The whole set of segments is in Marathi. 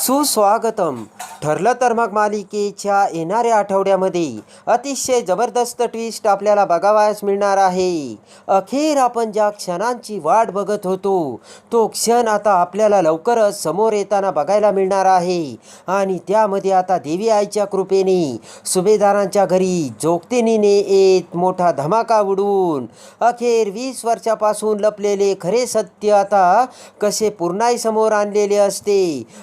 सुस्वागतम. ठरलं तर मग मालिकेच्या येणाऱ्या आठवड्यामध्ये अतिशय जबरदस्त ट्विस्ट आपल्याला बघावयास मिळणार आहे. अखेर आपण ज्या क्षणांची वाट बघत होतो तो क्षण आता आपल्याला लवकरच समोर येताना बघायला मिळणार आहे. आणि त्यामध्ये आता देवी आईच्या कृपेने सुभेदारांच्या घरी जोगतिनीने येत मोठा धमाका उडून अखेर वीस वर्षापासून लपलेले खरे सत्य आता कसे पूर्णाई समोर आणलेले असते.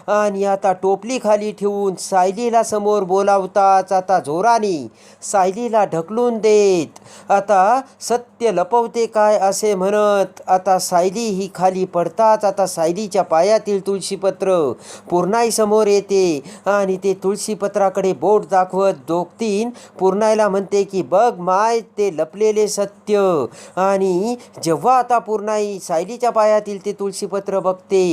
आणि आता टोपली खाली ठेवून सायलीला समोर बोलावताच आता जोराने सायलीला ढकलून देत आता सत्य लपवते काय असे म्हणत? आता सायली ही खाली पडताच आता सायलीच्या पायातील तुळशीपत्र पूर्णाई समोर येते आणि ते तुळशीपत्राकडे बोट दाखवत दोघतीन पूर्णाईला म्हणते की बघ माय ते लपलेले सत्य. आणि जेव्हा आता पूर्णाई सायलीच्या पायातील ते तुळशीपत्र बघते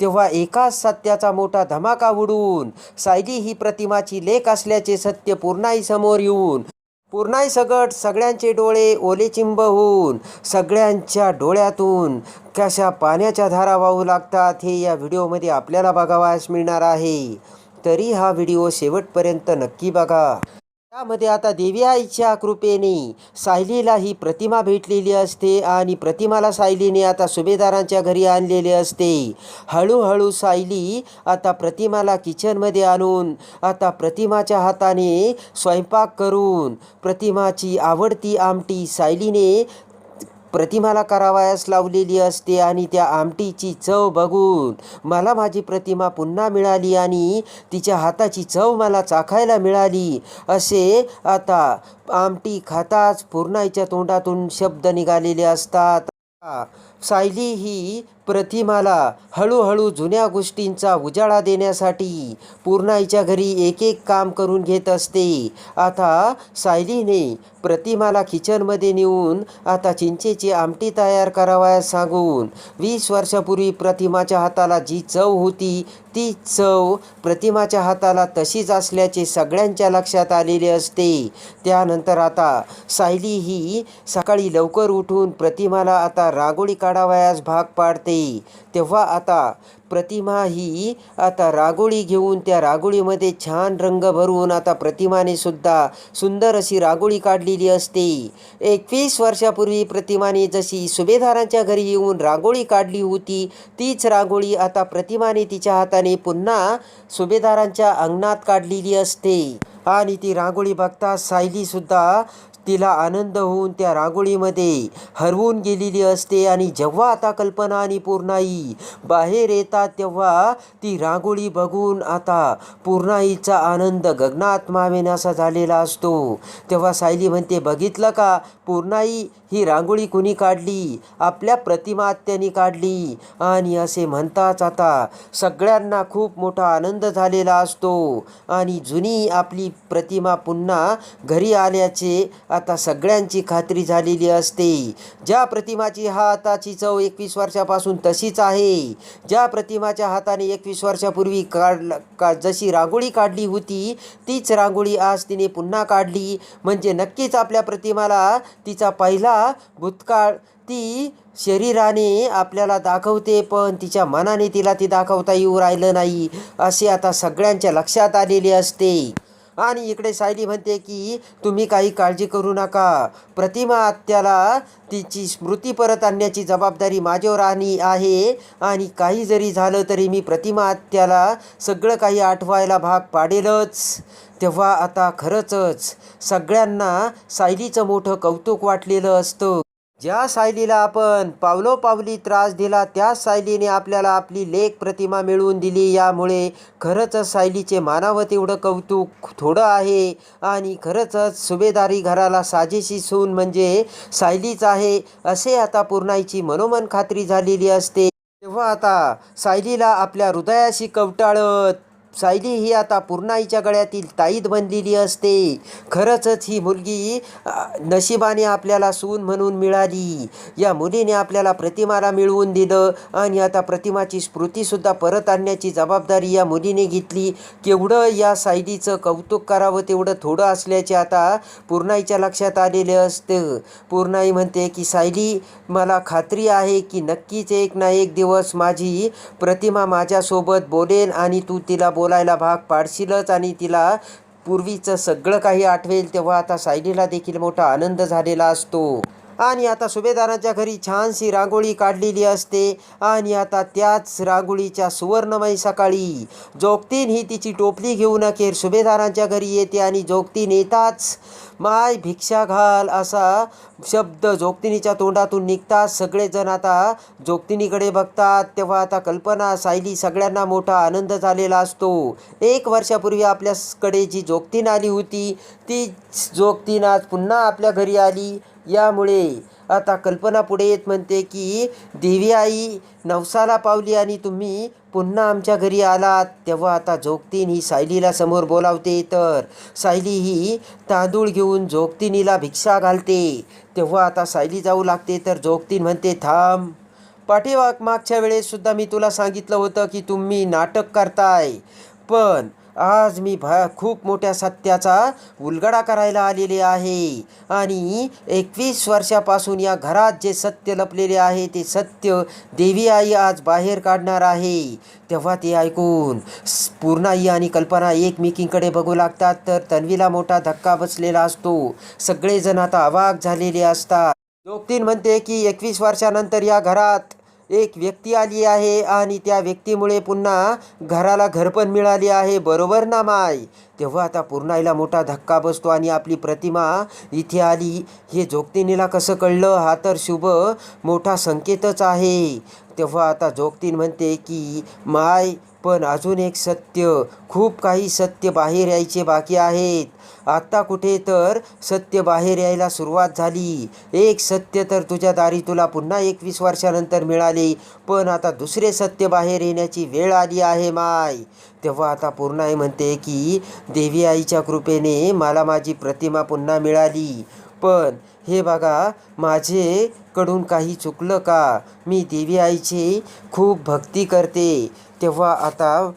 तेव्हा एकाच सत्याचा मोठा धमाका उडून सायली ही प्रतिमाची लेख असल्याचे सत्य पूर्णाई समोर येऊन पूर्णाई सगट सगळ्यांचे डोळे ओलेचिंब होऊन सगळ्यांच्या डोळ्यातून कशा पाण्याच्या धारा वाहू लागतात हे या व्हिडिओमध्ये आपल्याला बघावयास मिळणार आहे. तरी हा व्हिडिओ शेवटपर्यंत नक्की बघा. त्यामध्ये आता देवी आईच्या कृपेने सायलीला ही प्रतिमा भेटलेली असते आणि प्रतिमाला सायलीने आता सुभेदारांच्या घरी आणलेले असते. हळूहळू सायली आता प्रतिमाला किचनमध्ये आणून आता प्रतिमाच्या हाताने स्वयंपाक करून प्रतिमाची आवडती आमटी सायलीने प्रतिमाला करावयास लावलेली असते आणि त्या आमटीची चव बघून मला माझी प्रतिमा पुन्हा मिळाली आणि तिच्या हाताची चव मला चाखायला मिळाली. असे आता आमटी खाताच पूर्णाईच्या तोंडातून शब्द निघालेले असतात. सायली ही प्रतिमाला हळूहळू जुन्या गोष्टींचा उजाळा देण्यासाठी पूर्णाईच्या घरी एक एक काम करून घेत असते. आता सायलीने प्रतिमाला किचनमध्ये नेऊन आता चिंचेची आमटी तयार करावयास सांगून वीस वर्षापूर्वी प्रतिमाच्या हाताला जी चव होती ती चव प्रतिमाच्या हाताला तशीच असल्याचे सगळ्यांच्या लक्षात आलेले असते. त्यानंतर आता सायली ही सकाळी लवकर उठून प्रतिमाला आता रांगोळी काढावयास भाग पाडते. तेव्हा आता प्रतिमा ही आता रांगोळी घेऊन त्या रांगोळीमध्ये छान रंग भरून आता प्रतिमाने सुद्धा सुंदर अशी रांगोळी काढलेली असते. एकवीस वर्षापूर्वी प्रतिमाने जशी सुभेदारांच्या घरी येऊन रांगोळी काढली होती तीच रांगोळी आता प्रतिमाने तिच्या हाताने पुन्हा सुभेदारांच्या अंगणात काढलेली असते. आणि ती रांगोळी बघता सायलीसुद्धा तिला आनंद होऊन त्या रांगोळीमध्ये हरवून गेलेली असते आणि जेव्हा आता कल्पना आणि पूर्णाई बाहेर येतात तेव्हा ती रांगोळी बघून आता पूर्णाईचा आनंद गगनात मावेनासा झालेला असतो. तेव्हा सायली म्हणते बघितलं का? पूर्णाई ही रांगोळी कुणी काढली? आपल्या प्रतिमात्यानी काढली. आणि असे म्हणताच आता सगळ्यांना खूप मोठा आनंद झालेला असतो आणि जुनी आपली प्रतिमा पुन्हा घरी आल्याचे आता सगळ्यांची खात्री झालेली असते. ज्या प्रतिमाची हाताची चव एकवीस वर्षापासून तशीच आहे. ज्या प्रतिमाच्या हाताने एकवीस वर्षापूर्वी काढ का जशी रांगोळी काढली होती तीच रांगोळी आज तिने पुन्हा काढली. म्हणजे नक्कीच आपल्या प्रतिमाला तिचा पहिला भूतकाळ ती शरीराने आपल्याला दाखवते पण तिच्या मनाने तिला ती दाखवता येऊ राहिलं नाही असे आता सगळ्यांच्या लक्षात आलेले असते. आणि इकडे सायली म्हणते की तुम्ही काही काळजी करू नका. प्रतिमा आत्याला तिची स्मृती परत आणण्याची जबाबदारी माझ्यावर आणि आहे. आणि काही जरी झालं तरी मी प्रतिमा आत्याला सगळं काही आठवायला भाग पाडेलच. तेव्हा आता खरंचच सगळ्यांना सायलीचं मोठं कौतुक वाटलेलं असतं. ज्या सायलीला आपण पावलोपावली त्रास दिला त्याच सायलीने आपल्याला आपली लेख प्रतिमा मिळवून दिली. यामुळे खरंच सायलीचे मानावं तेवढं कौतुक थोडं आहे. आणि खरंच सुभेदारी घराला साजेशी सून म्हणजे सायलीच आहे असे आता पूर्णाईची मनोमन खात्री झालेली असते. तेव्हा आता सायलीला आपल्या हृदयाशी कवटाळत सायली ही आता पूर्णाईच्या गळ्यातील ताईत बनलेली असते. खरंचच ही मुलगी नशिबाने आपल्याला सून म्हणून मिळाली. या मुलीने आपल्याला प्रतिमाला मिळवून दिलं आणि आता प्रतिमाची स्मृतीसुद्धा परत आणण्याची जबाबदारी या मुलीने घेतली. केवढं या सायलीचं कौतुक करावं तेवढं थोडं असल्याचे आता पूर्णाईच्या लक्षात आलेले असतं. पूर्णाई म्हणते की सायली मला खात्री आहे की नक्कीच एक ना एक दिवस माझी प्रतिमा माझ्यासोबत बोलेल आणि तू तिला बोलायला भाग पाडशीलच आणि तिला पूर्वीचं सगळं काही आठवेल तेव्हा आता सायलीला देखील मोठा आनंद झालेला असतो. आणि आता सुभेदारांच्या घरी छानशी रांगोळी काढलेली असते. आणि आता त्याच रांगोळीच्या सुवर्णमय सकाळी. जोगतीन ही तिची टोपली घेऊन अखेर सुभेदारांच्या घरी येते आणि जोगतीन येताच. माय भिक्षा घाल असा शब्द जोगतिनीच्या तोंडातून निघतात सगळेजण आता जोगतिनीकडे बघतात. तेव्हा आता कल्पना सायली सगळ्यांना मोठा आनंद झालेला असतो. एक वर्षापूर्वी आपल्याकडे जी जोगतीन आली होती ती जोगतीन आज पुन्हा आपल्या घरी आली. यामुळे आता कल्पना पुढे येत म्हणते की देवी आई नवसाला पावली आणि तुम्ही पुन्हा आमच्या घरी आलात. तेव्हा आता जोगतीन ही सायलीला समोर बोलावते. तर सायली ही तांदूळ घेऊन जोगतिनीला भिक्षा घालते. तेव्हा आता सायली जाऊ लागते. तर जोगतीन म्हणते थांब. पाठीमाग मागच्या वेळेससुद्धा मी तुला सांगितलं होतं की तुम्ही नाटक करताय. पण आज मी भा खूप मोठ्या सत्याचा उलगडा करायला आलेले आहे. आणि एकवीस वर्षापासून या घरात जे सत्य लपलेले आहे ते सत्य देवी आई आज बाहेर काढणार आहे. तेव्हा ते ऐकून पूर्णाई आणि कल्पना एकमेकींकडे बघू लागतात. तर तन्वीला मोठा धक्का बसलेला असतो. सगळेजण आता अवाक झालेले असतात. जोगतीन म्हणते की एकवीस वर्षानंतर या घरात एक व्यक्ती आली आहे आणि त्या व्यक्तीमुळे पुन्हा घराला घरपण मिळाली आहे. बरोबर ना माय? तेव्हा आता पूर्णाईला मोठा धक्का बसतो आणि आपली प्रतिमा इथे आली. हे जोगतिनीला कसं कळलं? हा तर शुभ मोठा संकेतच आहे. तेव्हा आता जोगतीन म्हणते की माय पण अजून एक सत्य खूप काही सत्य बाहेर यायचे बाकी आहेत. आत्ता कुठे तर सत्य बाहेर यायला सुरुवात झाली. एक सत्य तर तुझ्या दारी तुला पुन्हा एकवीस वर्षानंतर मिळाले पण आता दुसरे सत्य बाहेर येण्याची वेळ आली आहे माय. तेव्हा आता पूर्णाई म्हणते की देवी आईच्या कृपेने मला माझी प्रतिमा पुन्हा मिळाली. पण हे बघा माझे कडून काही चुकलं का? मी देवी आईची खूप भक्ती करते. तेव्हा आता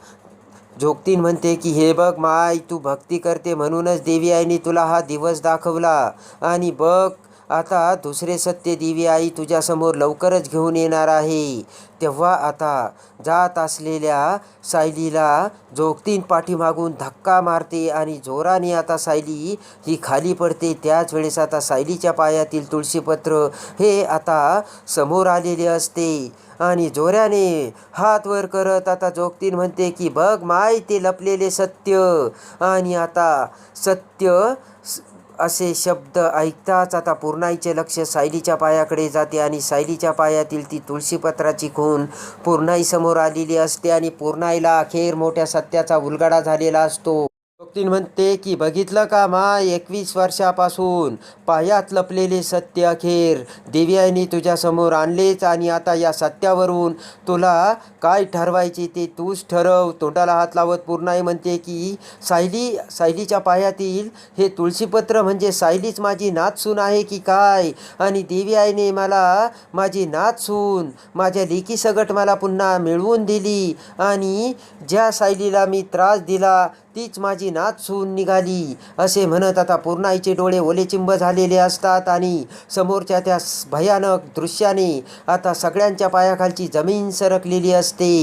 जोगतीन म्हणते की हे बघ माय तू भक्ती करते म्हणूनच देवी आईने तुला हा दिवस दाखवला. आणि बघ आता दुसरे सत्य देवी आई तुझ्यासमोर लवकरच घेऊन येणार आहे. तेव्हा आता जात असलेल्या सायलीला जोगतीन पाठीमागून धक्का मारते आणि जोराने आता सायली ही खाली पडते. त्याच वेळेस आता सायलीच्या पायातील तुळशीपत्र हे आता समोर आलेले असते आणि जोऱ्याने हात वर करत आता जोगतीन म्हणते की बघ माय ते लपलेले सत्य. आणि आता सत्य स- असे शब्द ऐकताच आता पूर्णाईचे लक्ष सायलीच्या पायाकडे जाते आणि सायलीच्या पायातील ती तुळशीपत्राची खून पूर्णाईसमोर आलेली असते आणि पूर्णाईला अखेर मोठ्या सत्याचा उलगडा झालेला असतो. भक्तीन म्हणते की बघितलं का माय एकवीस वर्षापासून पायात लपलेले सत्य अखेर. देवी आईने तुझ्यासमोर आणलेच आणि आता या सत्यावरून तुला काय ठरवायचे ते तूच ठरव. तोंडाला हात लावत पूर्णाई म्हणते की सायली सायलीच्या पायातील हे तुळशीपत्र म्हणजे सायलीच माझी नाचसून आहे की काय? आणि देवी आईने मला माझी नाचसून माझ्या लेकी सगट मला पुन्हा मिळवून दिली आणि ज्या सायलीला मी त्रास दिला तीच माझी नाचसून निघाली. असे म्हणत आता पूर्णाईचे डोळे ओलेचिंब झालेले असतात आणि समोरच्या त्या भयानक दृश्याने आता सगळ्यांच्या पायाखालची जमीन सरकलेली असते.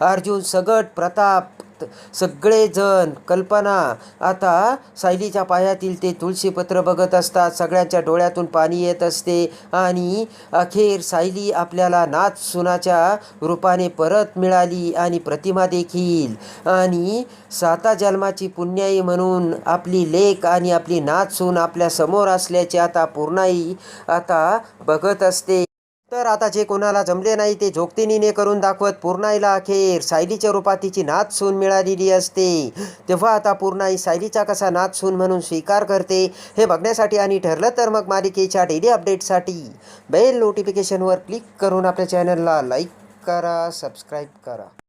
अर्जुन सगट प्रताप सगळेजण कल्पना. आता सायलीच्या पायातील ते तुळशीपत्र बघत असतात. सगळ्यांच्या डोळ्यातून पाणी येत असते आणि अखेर सायली आपल्याला नाच सुनाच्या रूपाने परत मिळाली आणि प्रतिमा देखील. आणि साता जन्माची पुण्याई म्हणून आपली लेख आणि आपली नाच सून आपल्यासमोर असल्याचे आता पूर्णाई आता बघत असते. तर आता जे कोणाला जमले नाही ते जोगतिनीने करून दाखवत पूर्णाईला अखेर सायलीच्या रूपात तिची नाच सून मिळालेली असते. तेव्हा आता पूर्णाई सायलीचा कसा नाच सून म्हणून स्वीकार करते हे बघण्यासाठी आणि ठरलं तर मग मालिकेच्या डेली अपडेटसाठी बेल नोटिफिकेशनवर क्लिक करून आपल्या चॅनलला लाईक करा सबस्क्राईब करा.